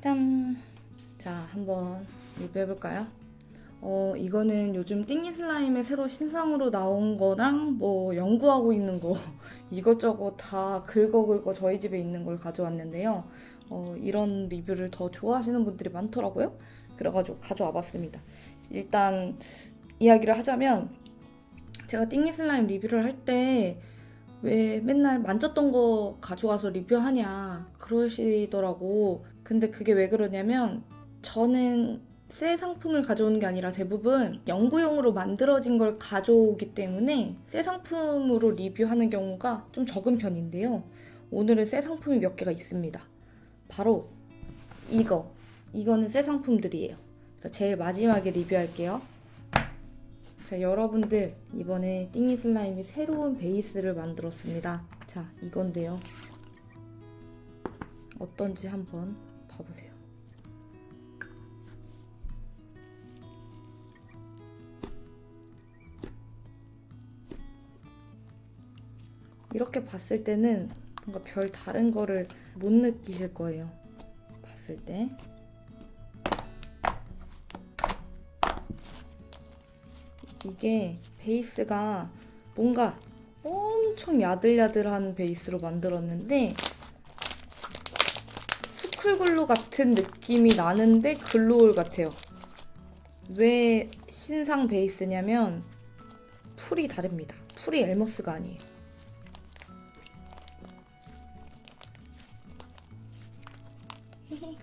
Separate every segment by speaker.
Speaker 1: 짠! 자, 한번 리뷰해볼까요? 어, 이거는 요즘 띵이 슬라임에 새로 신상으로 나온 거랑 뭐 연구하고 있는 거 이것저것 다 긁어긁어 저희 집에 있는 걸 가져왔는데요. 어, 이런 리뷰를 더 좋아하시는 분들이 많더라고요. 그래가지고 가져와 봤습니다. 일단 이야기를 하자면 제가 띵이 슬라임 리뷰를 할 때 왜 맨날 만졌던 거 가져와서 리뷰하냐 그러시더라고. 근데 그게 왜 그러냐면 저는 새 상품을 가져오는 게 아니라 대부분 연구용으로 만들어진 걸 가져오기 때문에 새 상품으로 리뷰하는 경우가 좀 적은 편인데요. 오늘은 새 상품이 몇 개가 있습니다. 바로 이거. 이거는 새 상품들이에요. 제일 마지막에 리뷰할게요. 자, 여러분들 이번에 띵이 슬라임이 새로운 베이스를 만들었습니다. 자, 이건데요. 어떤지 한번 봐보세요. 이렇게 봤을 때는 뭔가 별 다른 거를 못 느끼실 거예요. 봤을 때. 이게 베이스가 뭔가 엄청 야들야들한 베이스로 만들었는데 스쿨글루 같은 느낌이 나는데 글로울 같아요. 왜 신상 베이스냐면 풀이 다릅니다. 풀이 엘머스가 아니에요.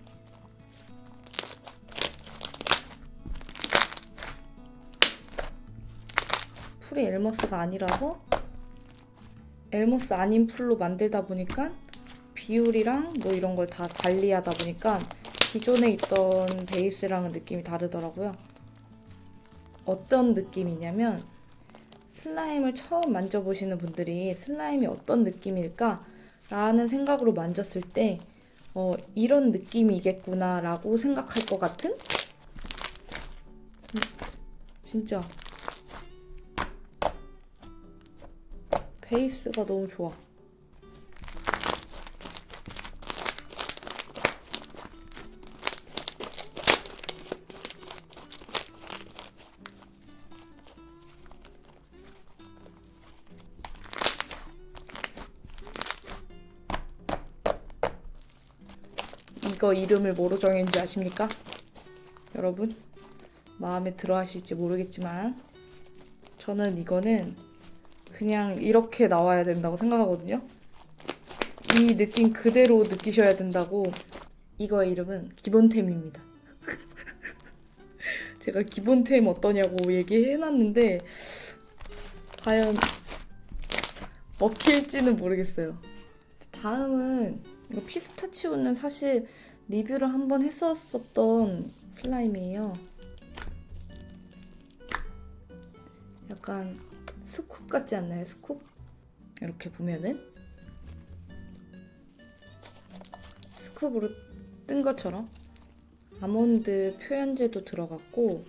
Speaker 1: 풀이 엘머스가 아니라서 엘머스 아닌 풀로 만들다 보니까 비율이랑 뭐 이런 걸 다 달리하다 보니까 기존에 있던 베이스랑은 느낌이 다르더라고요. 어떤 느낌이냐면 슬라임을 처음 만져보시는 분들이 슬라임이 어떤 느낌일까? 라는 생각으로 만졌을 때 어, 이런 느낌이겠구나 라고 생각할 것 같은? 음, 진짜 베이스가 너무 좋아. 이거 이름을 뭐로 정했는지 아십니까? 여러분? 마음에 들어 하실지 모르겠지만 저는 이거는 그냥 이렇게 나와야 된다고 생각하거든요. 이 느낌 그대로 느끼셔야 된다고 이거의 이름은 기본템입니다. 제가 기본템 어떠냐고 얘기해놨는데 과연 먹힐지는 모르겠어요. 다음은 피스타치오는 사실 리뷰를 한번 했었었던 슬라임이에요. 약간 스쿱 같지 않나요? 스쿱? 이렇게 보면은 스쿱으로 뜬 것처럼 아몬드 표현제도 들어갔고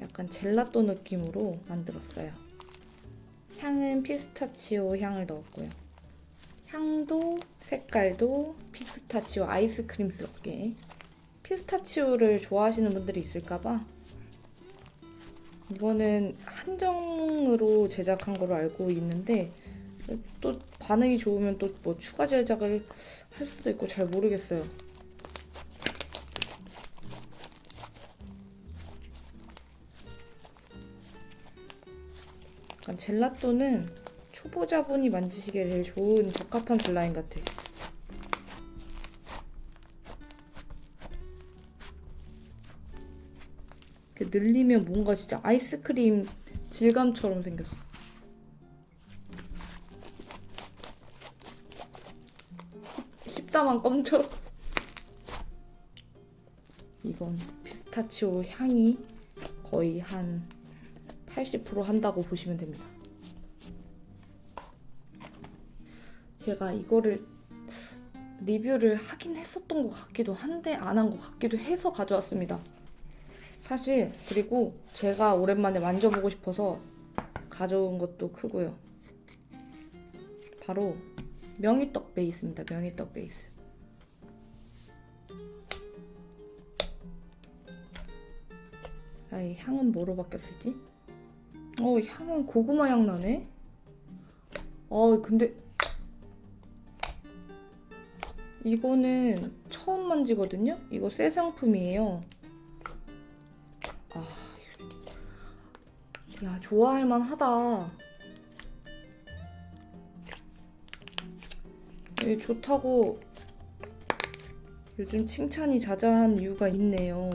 Speaker 1: 약간 젤라또 느낌으로 만들었어요. 향은 피스타치오 향을 넣었고요. 향도 색깔도 피스타치오 아이스크림스럽게 피스타치오를 좋아하시는 분들이 있을까봐 이거는 한정으로 제작한 걸로 알고 있는데 또 반응이 좋으면 또 뭐 추가 제작을 할 수도 있고 잘 모르겠어요. 젤라또는 초보자분이 만지시기에 제일 좋은 적합한 슬라임 같아. 이렇게 늘리면 뭔가 진짜 아이스크림 질감처럼 생겼어. 씹- 씹다만 껌처럼. 이건 피스타치오 향이 거의 한 80% 한다고 보시면 됩니다. 제가 이거를 리뷰를 하긴 했었던 것 같기도 한데 안 한 것 같기도 해서 가져왔습니다. 사실 그리고 제가 오랜만에 만져보고 싶어서 가져온 것도 크고요. 바로 명이떡 베이스입니다. 명이떡 베이스. 자, 이 향은 뭐로 바뀌었을지? 어, 향은 고구마 향 나네? 어, 근데 이거는 처음 만지거든요? 이거 새 상품이에요. 야 좋아할 만하다. 이게 좋다고 요즘 칭찬이 자자한 이유가 있네요.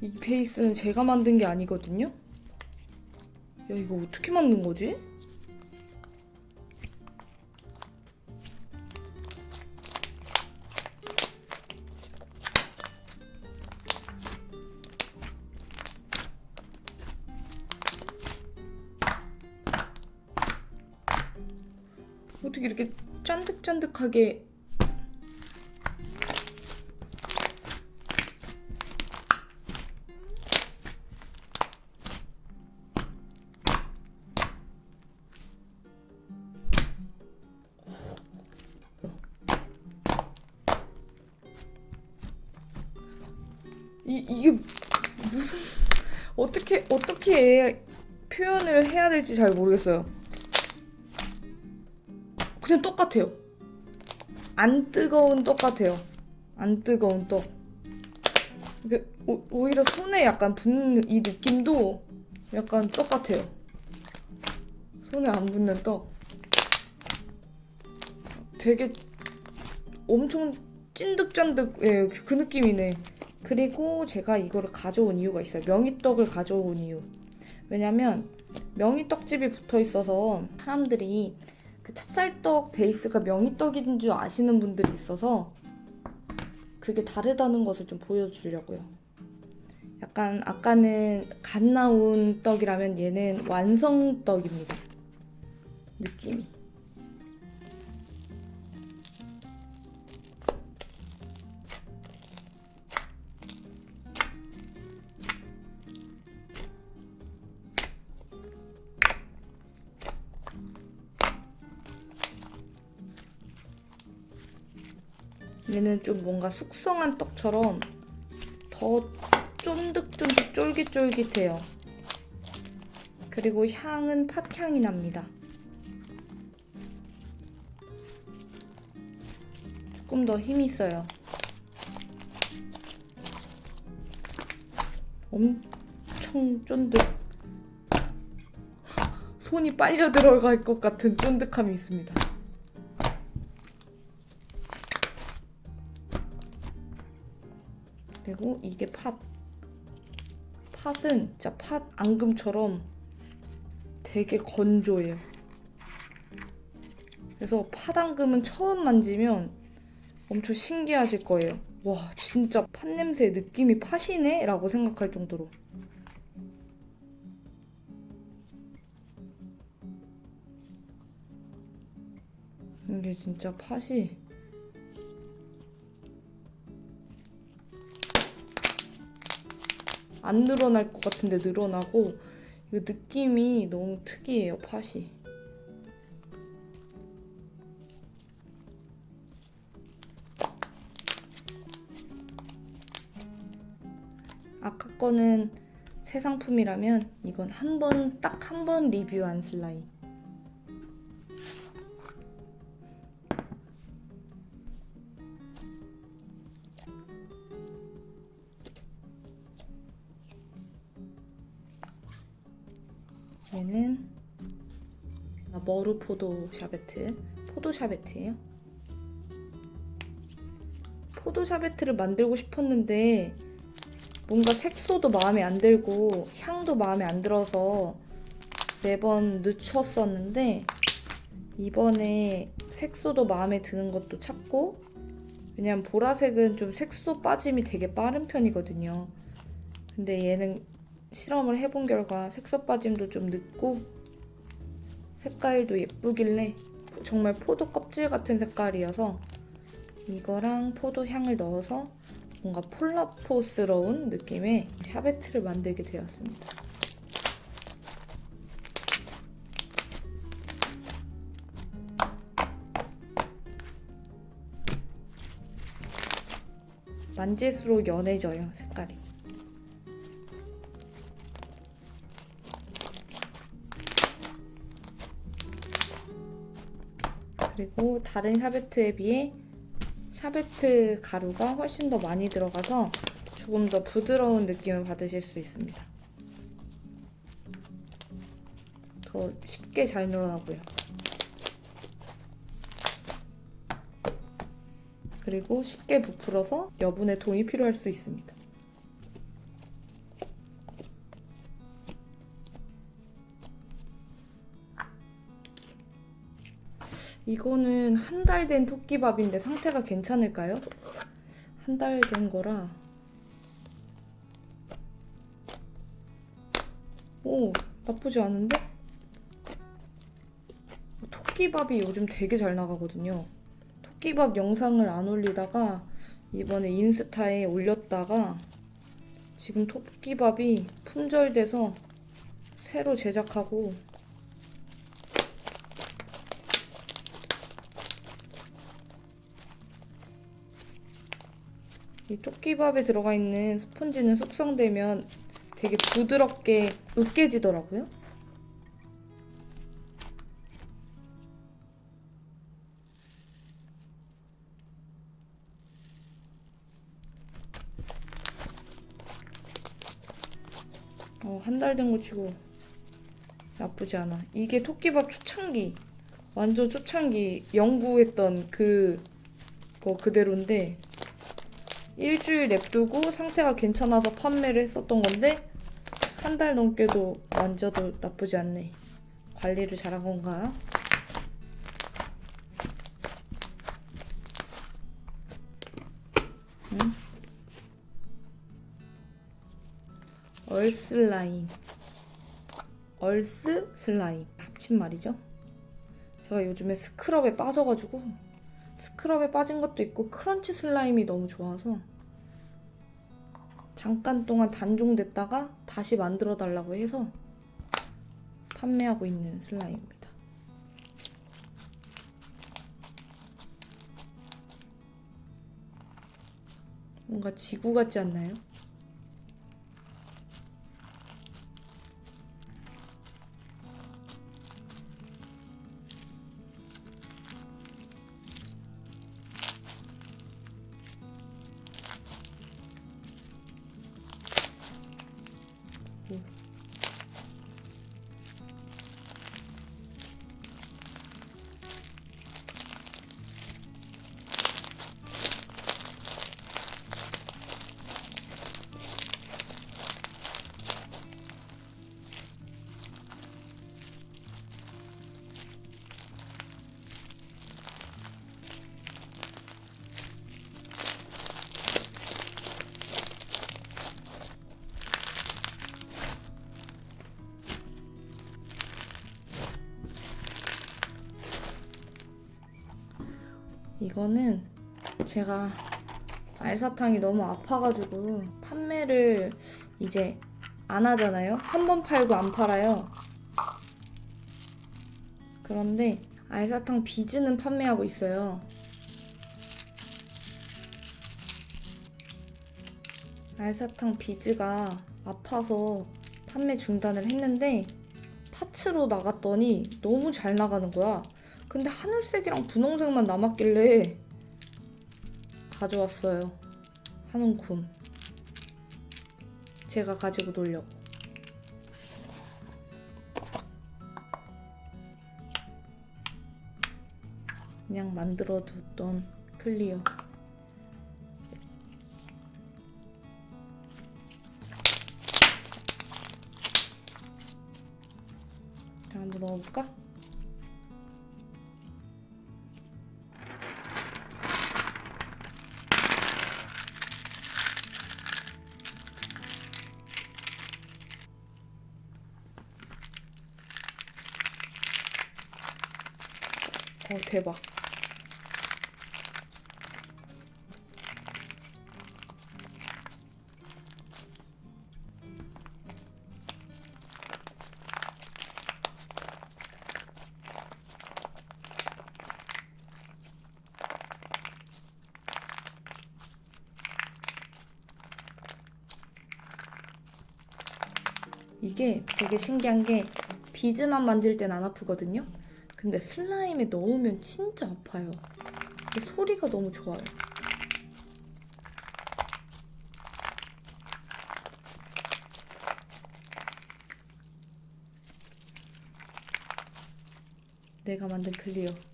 Speaker 1: 이 베이스는 제가 만든 게 아니거든요. 야 이거 어떻게 만든 거지? 어떻게 이렇게 짠득짠득하게 이, 이게 무슨 어떻게 어떻게 표현을 해야 될지 잘 모르겠어요. 그냥 똑같아요. 안 뜨거운 떡 같아요. 안 뜨거운 떡. 이게 오, 오히려 손에 약간 붙는 이 느낌도 약간 떡 같아요. 손에 안 붙는 떡. 되게 엄청 찐득짠득 예, 그 느낌이네. 그리고 제가 이거를 가져온 이유가 있어요. 명이떡을 가져온 이유. 왜냐면 명이떡집이 붙어 있어서 사람들이 그 찹쌀떡 베이스가 명이떡인 줄 아시는 분들이 있어서 그게 다르다는 것을 좀 보여주려고요. 약간 아까는 갓 나온 떡이라면 얘는 완성떡입니다. 느낌이. 얘는 좀 뭔가 숙성한 떡처럼 더 쫀득쫀득 쫄깃쫄깃해요. 그리고 향은 팥향이 납니다. 조금 더 힘이 있어요. 엄청 쫀득. 손이 빨려 들어갈 것 같은 쫀득함이 있습니다. 그리고 이게 팥. 팥은 진짜 팥 앙금처럼 되게 건조해요. 그래서 팥 앙금은 처음 만지면 엄청 신기하실 거예요. 와, 진짜 팥 냄새 느낌이 팥이네? 라고 생각할 정도로. 이게 진짜 팥이 안 늘어날 것 같은데 늘어나고 이 느낌이 너무 특이해요 팥이. 아까 거는 새 상품이라면 이건 한 번 딱 한 번 리뷰한 슬라임 얘는 아, 머루 포도 샤베트 포도 샤베트예요. 포도 샤베트를 만들고 싶었는데 뭔가 색소도 마음에 안 들고 향도 마음에 안 들어서 매번 늦추었었는데 이번에 색소도 마음에 드는 것도 찾고 왜냐면 보라색은 좀 색소 빠짐이 되게 빠른 편이거든요. 근데 얘는 실험을 해본 결과 색소 빠짐도 좀 늦고 색깔도 예쁘길래 정말 포도 껍질 같은 색깔이어서 이거랑 포도 향을 넣어서 뭔가 폴라포스러운 느낌의 샤베트를 만들게 되었습니다. 만질수록 연해져요, 색깔이. 그리고 다른 샤베트에 비해 샤베트 가루가 훨씬 더 많이 들어가서 조금 더 부드러운 느낌을 받으실 수 있습니다. 더 쉽게 잘 늘어나고요. 그리고 쉽게 부풀어서 여분의 동이 필요할 수 있습니다. 이거는 한 달 된 토끼밥인데 상태가 괜찮을까요? 한 달 된 거라. 오, 나쁘지 않은데? 토끼밥이 요즘 되게 잘 나가거든요. 토끼밥 영상을 안 올리다가 이번에 인스타에 올렸다가 지금 토끼밥이 품절돼서 새로 제작하고 이 토끼밥에 들어가 있는 스펀지는 숙성되면 되게 부드럽게 으깨지더라고요. 어, 한 달 된 거 치고 나쁘지 않아. 이게 토끼밥 초창기. 완전 초창기 연구했던 그, 거 그대로인데, 일주일 냅두고 상태가 괜찮아서 판매를 했었던 건데, 한 달 넘게도 만져도 나쁘지 않네. 관리를 잘한 건가? 응? 얼슬라임. 얼스 슬라임. 합친 말이죠. 제가 요즘에 스크럽에 빠져가지고 스크럽에 빠진 것도 있고 크런치 슬라임이 너무 좋아서 잠깐 동안 단종됐다가 다시 만들어 달라고 해서 판매하고 있는 슬라임입니다. 뭔가 지구 같지 않나요? 이거는 제가 알사탕이 너무 아파가지고 판매를 이제 안 하잖아요. 한 번 팔고 안 팔아요. 그런데 알사탕 비즈는 판매하고 있어요. 알사탕 비즈가 아파서 판매 중단을 했는데 파츠로 나갔더니 너무 잘 나가는 거야. 근데 하늘색이랑 분홍색만 남았길래 가져왔어요. 한 움큼. 제가 가지고 놀려고. 그냥 만들어 뒀던 클리어. 자, 한번 넣어볼까? 대박. 이게 되게 신기한 게 비즈만 만질 땐 안 아프거든요. 근데 슬라임에 넣으면 진짜 아파요. 그 소리가 너무 좋아요. 내가 만든 클리어.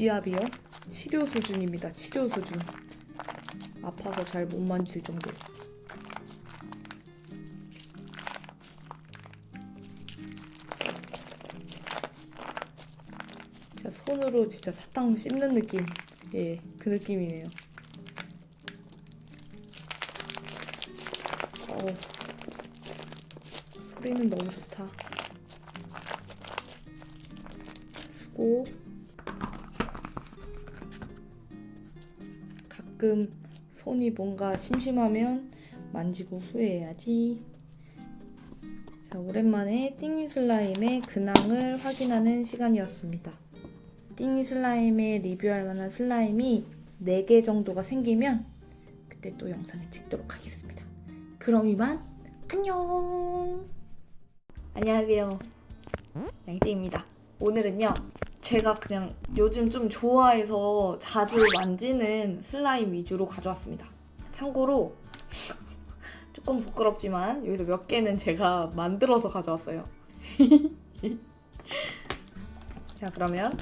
Speaker 1: 지압이요? 치료 수준입니다. 치료 수준. 아파서 잘 못 만질 정도. 진짜 손으로 진짜 사탕 씹는 느낌. 예, 그 느낌이네요. 어, 소리는 너무 좋다. 가끔 손이 뭔가 심심하면 만지고 후회해야지. 자, 오랜만에 띵이 슬라임의 근황을 확인하는 시간이었습니다. 띵이 슬라임에 리뷰할 만한 슬라임이 4개 정도가 생기면 그때 또 영상을 찍도록 하겠습니다. 그럼 이만 안녕! 안녕하세요. 양띵입니다. 오늘은요, 제가 그냥 요즘 좀 좋아해서 자주 만지는 슬라임 위주로 가져왔습니다. 참고로 조금 부끄럽지만 여기서 몇 개는 제가 만들어서 가져왔어요. 자, 그러면